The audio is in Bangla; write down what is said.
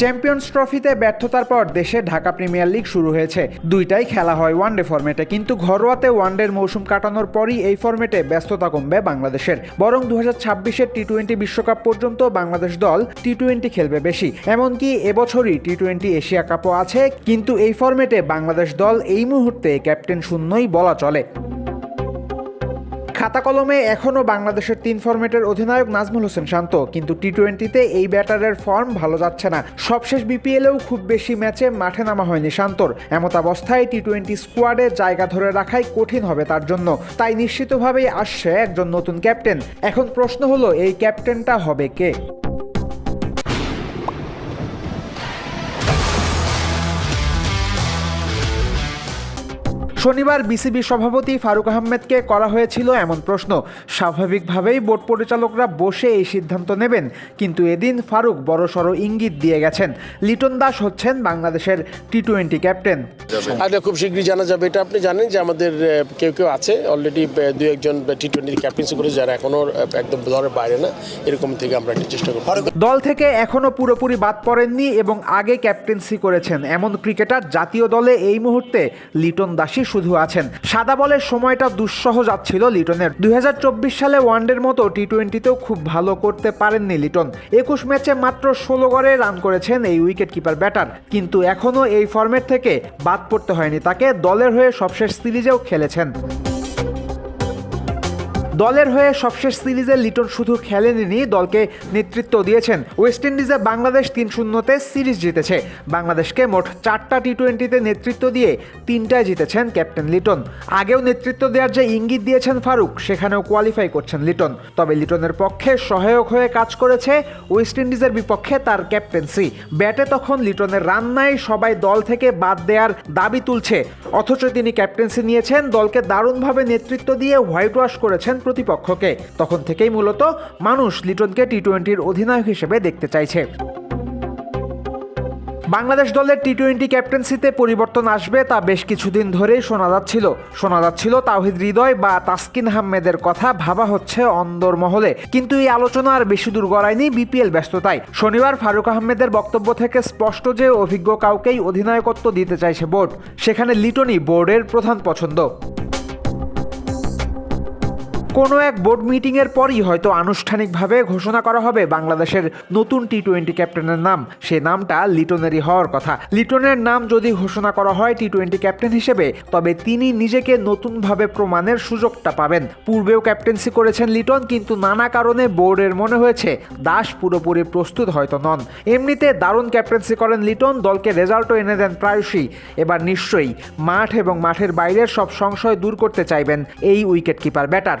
চ্যাম্পিয়ন্স ট্রফিতে ব্যর্থতার পর দেশে ঢাকা প্রিমিয়ার লিগ শুরু হয়েছে। দুইটাই খেলা হয় ওয়ানডে ফরম্যাটে, কিন্তু ঘরোয়াতে ওয়ানডের মৌসুম কাটানোর পরই এই ফরম্যাটে ব্যস্ততা কমবে বাংলাদেশের। বরং দু হাজার ছাব্বিশের টি টোয়েন্টি বিশ্বকাপ পর্যন্ত বাংলাদেশ দল টি টোয়েন্টি খেলবে বেশি। এমনকি এবছরই টি টোয়েন্টি এশিয়া কাপও আছে, কিন্তু এই ফরম্যাটে বাংলাদেশ দল এই মুহূর্তে ক্যাপ্টেন শূন্যই বলা চলে। খাতা কলমে এখনও বাংলাদেশের তিন ফর্মেটের অধিনায়ক নাজমুল হোসেন শান্ত, কিন্তু টি টোয়েন্টিতে এই ব্যাটারের ফর্ম ভালো যাচ্ছে না। সবশেষ বিপিএলেও খুব বেশি ম্যাচে মাঠে নামা হয়নি শান্তর। এমত অবস্থায় টি টোয়েন্টি স্কোয়াডে জায়গা ধরে রাখাই কঠিন হবে তার জন্য। তাই নিশ্চিতভাবেই আসছে একজন নতুন ক্যাপ্টেন। এখন প্রশ্ন হলো, এই ক্যাপ্টেনটা হবে কে? শনিবার বিসিবি সভাপতি ফারুক আহমেদকে করা হয়েছিল এমন প্রশ্ন। স্বাভাবিকভাবেই বোর্ড পরিচালকরা বসে এই সিদ্ধান্ত নেবেন কিন্তু এদিন ফারুক বড়সড় ইঙ্গিত দিয়ে গেছেন। লিটন দাস হচ্ছেন বাংলাদেশের টি টোয়েন্টি ক্যাপ্টেন আগে খুব শীঘ্রই জানা যাবে। এটা আপনি জানেন যে আমাদের কেউ কেউ আছে অলরেডি দু একজন টি টোয়েন্টি ক্যাপ্টেন্সি করে যারা এখনও আহ, একদম দলের বাইরে না। এরকম থেকে আমরা একটা চেষ্টা করব। দল থেকে এখনও পুরোপুরি বাদ পড়েননি এবং আগে ক্যাপ্টেন্সি করেছেন। এমন ক্রিকেটার জাতীয় দলে এই মুহূর্তে লিটন দাসই শুধু আছেন। সাদা বলের সময়টা দুঃসহ যাচ্ছিল লিটনের। দুই হাজার চব্বিশ সালে ওয়ানডের মতো টি টোয়েন্টিতেও খুব ভালো করতে পারেননি লিটন। একুশ ম্যাচে মাত্র ষোলো গড়ে রান করেছেন এই উইকেট কিপার ব্যাটার। কিন্তু এখনও এই ফর্মেট থেকে বাদ পড়তে হয়নি তাকে। দলের হয়ে সবশেষ সিরিজেও খেলেছেন। দলের হয়ে সবশেষ সিরিজে লিটন শুধু খেলেননি দলকে নেতৃত্ব দিয়েছেন। ওয়েস্ট ইন্ডিজে বাংলাদেশ তিন শূন্যতে সিরিজ জিতেছে। বাংলাদেশকে মোট চারটা টি টোয়েন্টিতে নেতৃত্ব দিয়ে তিনটায় জিতেছেন ক্যাপ্টেন লিটন। আগেও নেতৃত্ব দেওয়ার যে ইঙ্গিত দিয়েছেন ফারুক, সেখানেও কোয়ালিফাই করছেন লিটন। তবে লিটনের পক্ষে সহায়ক হয়ে কাজ করেছে ওয়েস্ট ইন্ডিজের বিপক্ষে তার ক্যাপ্টেন্সি। ব্যাটে তখন লিটনের রান্নায় সবাই দল থেকে বাদ দেওয়ার দাবি তুলছে। অথচ তিনি ক্যাপ্টেন্সি নিয়েছেন, দলকে দারুণভাবে নেতৃত্ব দিয়ে হোয়াইট ওয়াশ করেছেন প্রতিপক্ষকে। তখন থেকেই মূলত মানুষ লিটনকে টি টোয়েন্টির অধিনায়ক হিসেবে দেখতে চাইছে। বাংলাদেশ দলের টি টোয়েন্টি ক্যাপ্টেন্সিতে পরিবর্তন আসবে তা বেশ কিছুদিন ধরেই শোনা যাচ্ছিল। শোনা যাচ্ছিল তাওহিদ হৃদয় বা তাসকিন আহমেদের কথা ভাবা হচ্ছে অন্দর মহলে। কিন্তু এই আলোচনা আর বেশি দূর গড়ায়নি বিপিএল ব্যস্ততায়। শনিবার ফারুক আহমেদের বক্তব্য থেকে স্পষ্ট যে অভিজ্ঞ কাউকেই অধিনায়কত্ব দিতে চাইছে বোর্ড। সেখানে লিটনই বোর্ডের প্রধান পছন্দ। কোনো এক বোর্ড মিটিংয়ের পরই হয়তো আনুষ্ঠানিকভাবে ঘোষণা করা হবে বাংলাদেশের নতুন টি টোয়েন্টি ক্যাপ্টেনের নাম। সে নামটা লিটনেরই হওয়ার কথা। লিটনের নাম যদি ঘোষণা করা হয় টি টোয়েন্টি ক্যাপ্টেন হিসেবে, তবে তিনি নিজেকে নতুনভাবে প্রমাণের সুযোগটা পাবেন। পূর্বেও ক্যাপ্টেন্সি করেছেন লিটন, কিন্তু নানা কারণে বোর্ডের মনে হয়েছে, দাস পুরোপুরি প্রস্তুত হয়তো নন। এমনিতে দারুণ ক্যাপ্টেন্সি করেন লিটন, দলকে রেজাল্টও এনে দেন প্রায়শই। এবার নিশ্চয়ই মাঠ এবং মাঠের বাইরের সব সংশয় দূর করতে চাইবেন এই wicket keeper batter